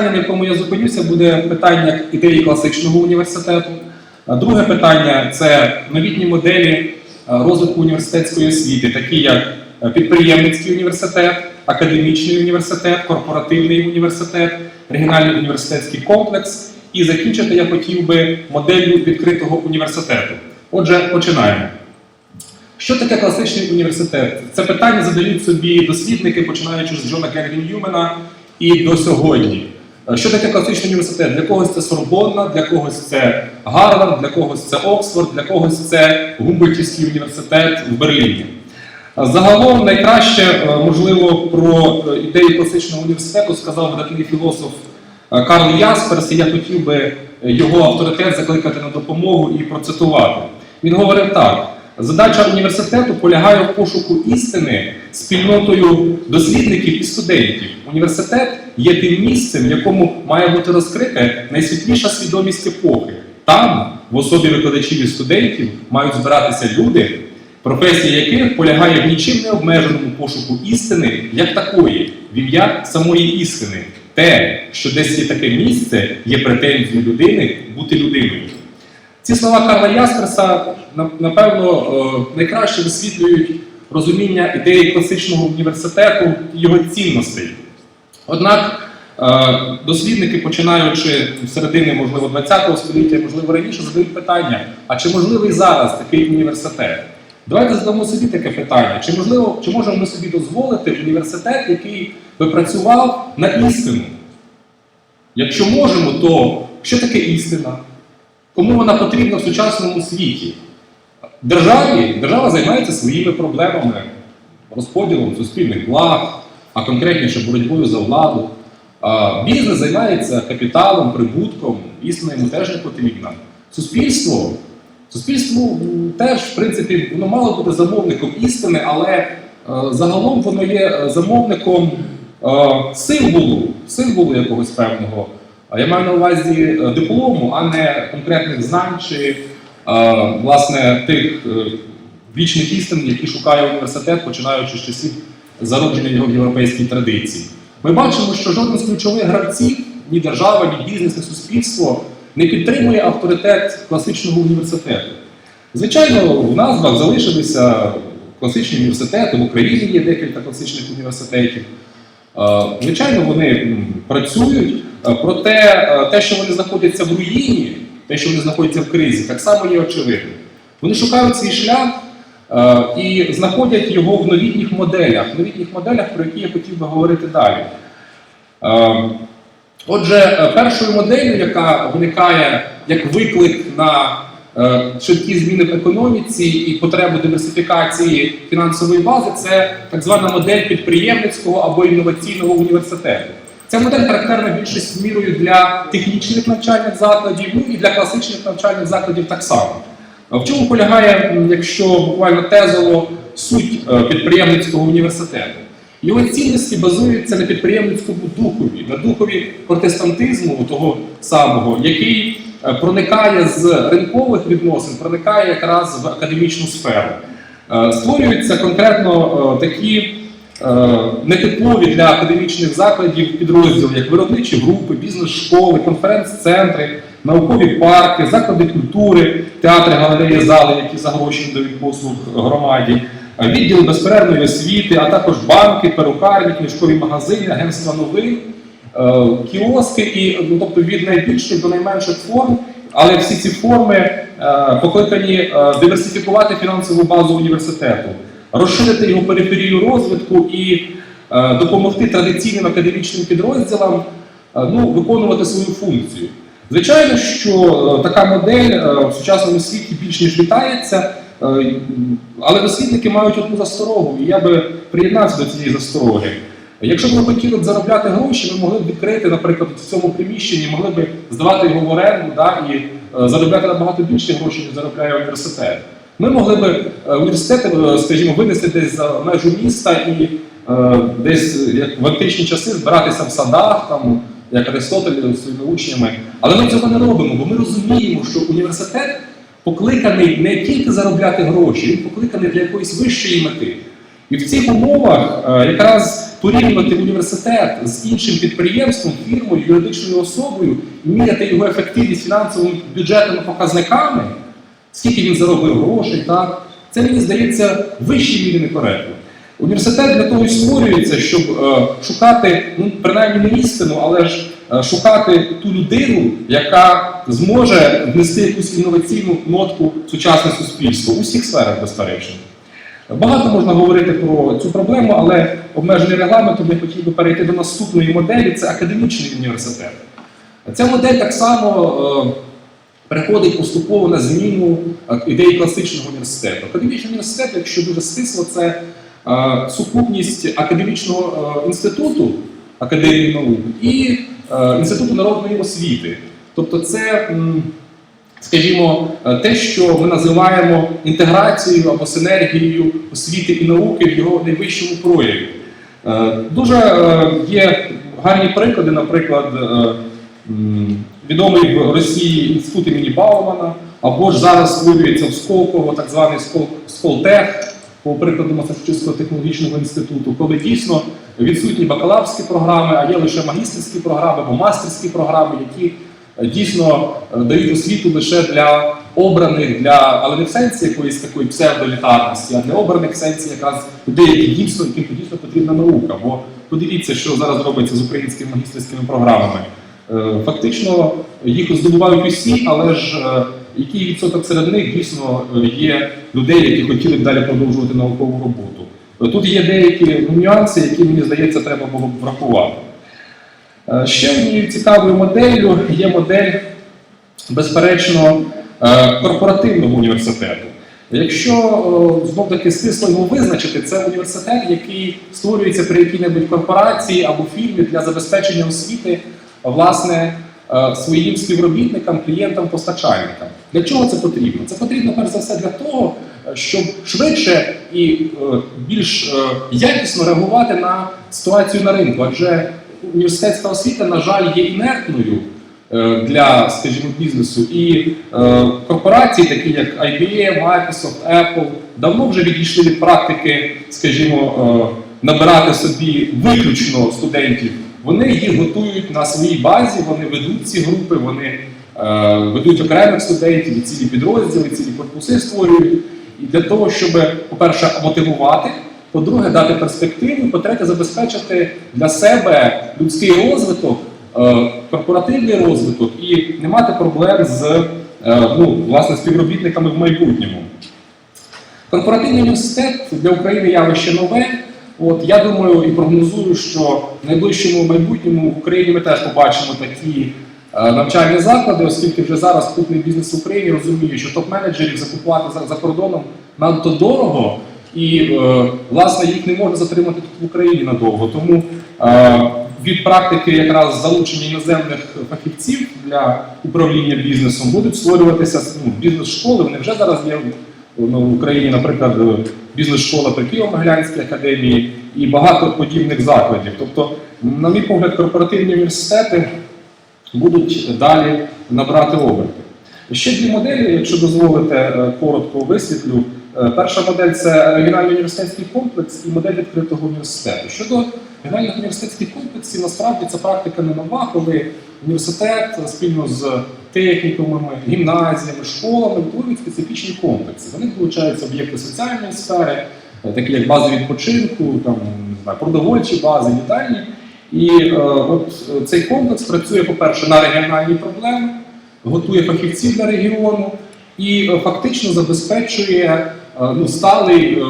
питання, на якому я зупинюся, буде питання ідеї класичного університету. Друге питання це новітні моделі розвитку університетської освіти, такі як підприємницький університет, академічний університет, корпоративний університет, регіональний університетський комплекс. І закінчити я хотів би моделлю відкритого університету. Отже, починаємо. Що таке класичний університет? Це питання задають собі дослідники, починаючи з Джона Генрі Ньюмена і до сьогодні. Що таке класичний університет? Для когось це Сорбонна, для когось це Гарвард, для когось це Оксфорд, для когось це Гумбольдтівський університет в Берліні. Загалом найкраще, е, можливо, про е, ідеї класичного університету сказав видатний філософ е, Карл Ясперс, і я хотів би його авторитет закликати на допомогу і процитувати. Він говорив так: задача університету полягає в пошуку істини спільнотою дослідників і студентів. Університет є тим місцем, в якому має бути розкрита найсвітліша свідомість епохи. Там, в особі викладачів і студентів, мають збиратися люди, професія яких полягає в нічим не обмеженому пошуку істини як такої, в ім'я самої істини. Те, що десь є таке місце, є претензією людини бути людиною. Ці слова Карла Ясперса, напевно, е, найкраще висвітлюють розуміння ідеї класичного університету і його цінностей. Однак е, дослідники, починаючи з середини, можливо, ХХ століття, можливо, раніше, задають питання: а чи можливий зараз такий університет? Давайте задамо собі таке питання: чи можливо, чи можемо ми собі дозволити університет, який би працював на істину? Якщо можемо, то що таке істина? Кому вона потрібна в сучасному світі? Державі держава займається своїми проблемами, розподілом суспільних благ, а конкретніше боротьбою за владу. Бізнес займається капіталом, прибутком, істина йому теж не потрібна. Суспільство, суспільство теж, в принципі, воно мало бути замовником істини, але е, загалом воно є е, замовником е, символу, символу якогось певного. Я маю на увазі диплому, а не конкретних знань чи власне тих вічних істин, які шукає університет, починаючи з часів зародження його в європейській традиції. Ми бачимо, що жоден з ключових гравців, ні держава, ні бізнес, ні суспільство не підтримує авторитет класичного університету. Звичайно, в назвах залишилися класичні університети, в Україні є декілька класичних університетів. Е, Звичайно, вони працюють, е, проте е, те, що вони знаходяться в руїні, те, що вони знаходяться в кризі, так само є очевидним. Вони шукають свій шлях і знаходять його в новітніх моделях, новітніх моделях, про які я хотів би говорити далі. Е, Отже, е, першою моделлю, яка виникає як виклик на е, швидкі зміни в економіці і потребу диверсифікації фінансової бази, це так звана модель підприємницького або інноваційного університету. Ця модель характерна більшість мірою для технічних навчальних закладів, ну і для класичних навчальних закладів так само. В чому полягає, якщо буквально тезово, суть е, підприємницького університету? Його цінності базуються на підприємницькому духові, на духові протестантизму того самого, який е, проникає з ринкових відносин, проникає якраз в академічну сферу. Е, Створюються конкретно такі нетипові для академічних закладів підрозділи, як виробничі групи, бізнес-школи, конференц-центри, наукові парки, заклади культури, театри, галереї, зали, які за гроші надають послуг громаді, е, відділ безперервної освіти, а також банки, перукарні, книжкові магазини, агентства новин, е, кіоски, і ну, тобто від найбільших до найменших форм. Але всі ці форми е, покликані е, диверсифікувати фінансову базу університету, розширити його периферію розвитку і е, допомогти традиційним академічним підрозділам е, ну, виконувати свою функцію. Звичайно, що е, така модель в сучасному світі більш ніж вітається, але дослідники мають одну засторогу, і я би приєднався до цієї застороги. Якщо б ми хотіли заробляти гроші, ми могли б відкрити, наприклад, в цьому приміщенні, могли б здавати його в оренду да, і заробляти набагато більше грошей, ніж заробляє університет. Ми могли б е, університети, е, скажімо, винести десь за межу міста і е, десь як в античні часи збиратися в садах, там, як Аристотель зі своїми учнями. Але ми цього не робимо, бо ми розуміємо, що університет покликаний не тільки заробляти гроші, він покликаний для якоїсь вищої мети. І в цих умовах якраз порівнювати університет з іншим підприємством, фірмою, юридичною особою міряти його ефективність фінансовими бюджетними показниками, скільки він заробив грошей, так, це мені здається вищій мірі некоректно. Університет для того і створюється, щоб е, шукати, ну принаймні не істину, але ж е, шукати ту людину, яка зможе внести якусь інноваційну нотку в сучасне суспільство у всіх сферах, безперечно. Багато можна говорити про цю проблему, але обмежений регламентом я хотів би перейти до наступної моделі це академічний університет. Ця модель так само е, переходить поступово на зміну е, ідеї класичного університету. Академічний університет, якщо дуже стисло, це е, сукупність академічного е, інституту Академії наук і інституту народної освіти. Тобто, це, скажімо, те, що ми називаємо інтеграцією або синергією освіти і науки в його найвищому прояві. Дуже є гарні приклади, наприклад, відомий в Росії інститут імені Баумана, або ж зараз створюється в Сколково так званий Скол- Сколтех, по прикладу Масачусетського технологічного інституту, коли дійсно відсутні бакалаврські програми, а є лише магістерські програми або мастерські програми, які е, дійсно е, дають освіту лише для обраних, для, але не в сенсі якоїсь такої псевдолітарності, а для обраних в сенсі якраз людей, які дійсно, яким дійсно потрібна наука. Бо подивіться, що зараз робиться з українськими магістерськими програмами. Е, Фактично їх здобувають усі, але ж е, який відсоток серед них дійсно е, є людей, які хотіли б далі продовжувати наукову роботу. Тут є деякі нюанси, які мені здається, треба було б врахувати. Ще однією цікавою моделлю є модель, безперечно, корпоративного університету. Якщо знов таки стисло його визначити, це університет, який створюється при якій-небудь корпорації або фірмі для забезпечення освіти власне е, своїм співробітникам, клієнтам, постачальникам. Для чого це потрібно? Це потрібно перш за все для того, щоб швидше і е, більш е, якісно реагувати на ситуацію на ринку. Адже університетська освіта, на жаль, є інертною для, скажімо, бізнесу. І корпорації, такі як IBM, Microsoft, Apple, давно вже відійшли від практики, скажімо, набирати собі виключно студентів. Вони їх готують на своїй базі, вони ведуть ці групи, вони е, ведуть окремих студентів, цілі підрозділи, цілі корпуси створюють. І для того, щоб, по-перше, мотивувати, по-друге, дати перспективу, по-третє, забезпечити для себе людський розвиток, е, корпоративний розвиток і не мати проблем з е, ну, власне, співробітниками в майбутньому. Корпоративний університет для України явище нове. От я думаю і прогнозую, що в найближчому майбутньому в Україні ми теж побачимо такі е, навчальні заклади, оскільки вже зараз крупний бізнес в Україні розуміє, що топ-менеджерів закупувати за, за кордоном надто дорого, і е, власне їх не можна затримати тут в Україні надовго. Тому е, від практики якраз залучення іноземних фахівців для управління бізнесом будуть створюватися ну, бізнес-школи. Вони вже зараз є ну, в Україні, наприклад, бізнес-школа при Києво-Могилянській академії і багато подібних закладів. Тобто, на мій погляд, корпоративні університети будуть далі набрати оберти. Ще дві моделі, якщо дозволите, е, коротко висвітлю. Е, Перша модель це регіональний університетський комплекс і модель відкритого університету. Щодо регіональних університетських комплексів, насправді ця практика не нова, коли університет спільно з технікумами, гімназіями, школами утворюють специфічні комплекси. Вони долучаються об'єкти соціальної сфери, е, такі як бази відпочинку, там знаю, продовольчі бази, їдальні. І е, от е, цей комплекс працює, по-перше, на регіональні проблеми, готує фахівців для регіону і фактично забезпечує ну, сталий,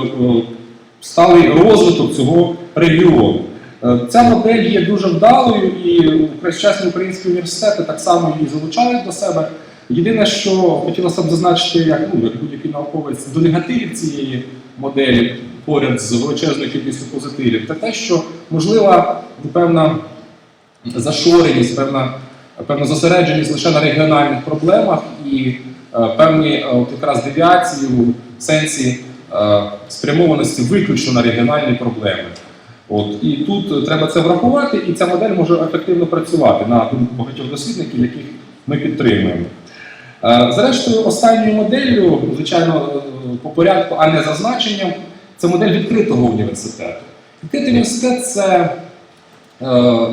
сталий розвиток цього регіону. Е, Ця модель є дуже вдалою, і сучасні українські університети так само її залучають до себе. Єдине, що хотілося б зазначити, як, ну, як будь-який науковець, до негативів цієї моделі поряд з величезною кількістю позитивів, це те, що можлива певна зашореність, певна, певна зосередженість лише на регіональних проблемах і е, певні е, от якраз девіації у сенсі е, спрямованості виключно на регіональні проблеми. От і тут треба це врахувати, і ця модель може ефективно працювати на думку багатьох дослідників, яких ми підтримуємо. Е, Зрештою, останньою моделлю, звичайно, е, по порядку, а не за значенням, це модель відкритого університету. Відкритий університет це е,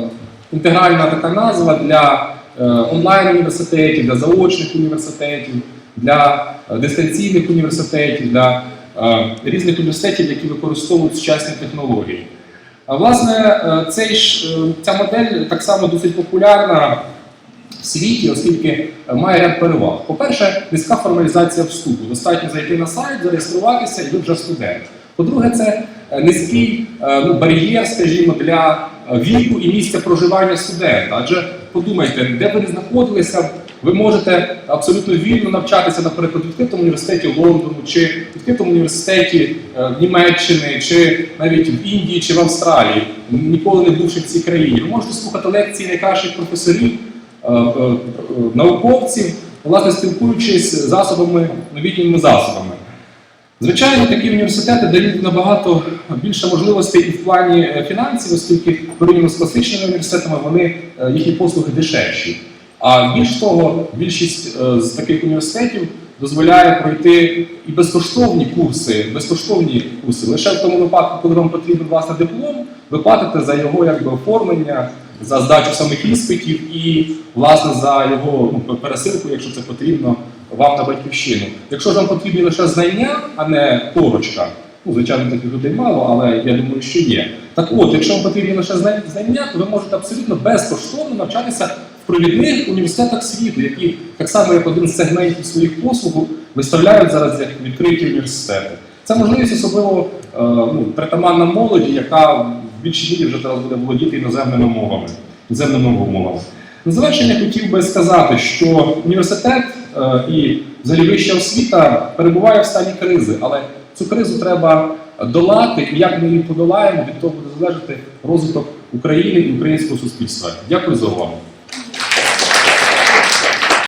інтегральна така назва для е, онлайн-університетів, для заочних університетів, для е, дистанційних університетів, для е, різних університетів, які використовують сучасні технології. Власне, е, цей е, ця модель так само досить популярна в світі, оскільки е, має ряд переваг. По-перше, низька формалізація вступу. Достатньо зайти на сайт, зареєструватися, і ви вже студент. По-друге, це низький ну, бар'єр, скажімо, для віку і місця проживання студента. Адже подумайте, де ви не знаходилися, ви можете абсолютно вільно навчатися, наприклад, в відкритому університеті Лондону, чи в відкритому університеті е, Німеччини, чи навіть в Індії чи в Австралії, ніколи не бувши в цій країні. Ви можете слухати лекції найкращих професорів, е, е, науковців, власне спілкуючись з засобами, новітніми засобами. Звичайно, такі університети дають набагато більше можливостей і в плані фінансів, оскільки порівняно з класичними університетами вони їхні послуги дешевші. А більш того, більшість е, з таких університетів дозволяє пройти і безкоштовні курси, безкоштовні курси. Лише в тому випадку, коли вам потрібен власне диплом, ви платите за його якби оформлення, за здачу самих іспитів і власне за його ну, пересилку, якщо це потрібно вам на батьківщину. Якщо ж вам потрібні лише знання, а не корочка, ну звичайно таких людей мало, але я думаю, що є. Так от, якщо вам потрібні лише зна- знання, то ви можете абсолютно безкоштовно навчатися провідних університетах світу, які так само як один з сегментів своїх послуг виставляють зараз як відкриті університети. Це можливість особливо е, ну, притаманна молоді, яка в більшій мірі вже зараз буде володіти іноземними мовами, іноземними мовами. На завершення хотів би сказати, що університет е, і взагалі вища освіта перебуває в стані кризи, але цю кризу треба долати, і як ми її подолаємо, від того буде залежати розвиток України і українського суспільства. Дякую за увагу.